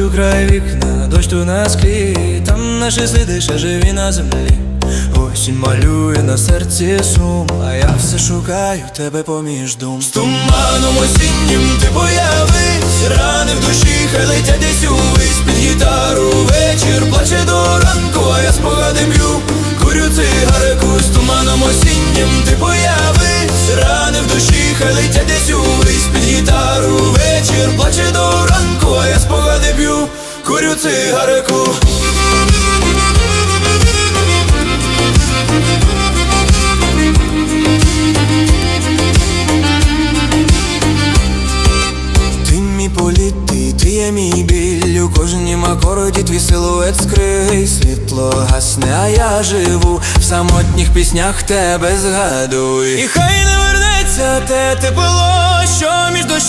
Бачу край вікна, дощ ту на склі, там наші сліди ще живі на землі. Осінь малює на серці сум, а я все шукаю тебе поміж дум. З туманом осіннім ти появись, рани в душі хай летять десь увесь. Під гітару вечір плаче до ранку, а я спогади б'ю, курю цигареку з туманом осіннім ти появись, рани в душі хай летять курю цигареку. Ти мій політ, ти, є мій біль. У кожнім акорді твій силует скрий. Світло гасне, а я живу. В самотніх піснях тебе згадую. І хай не вернеться те тепло, що між дощ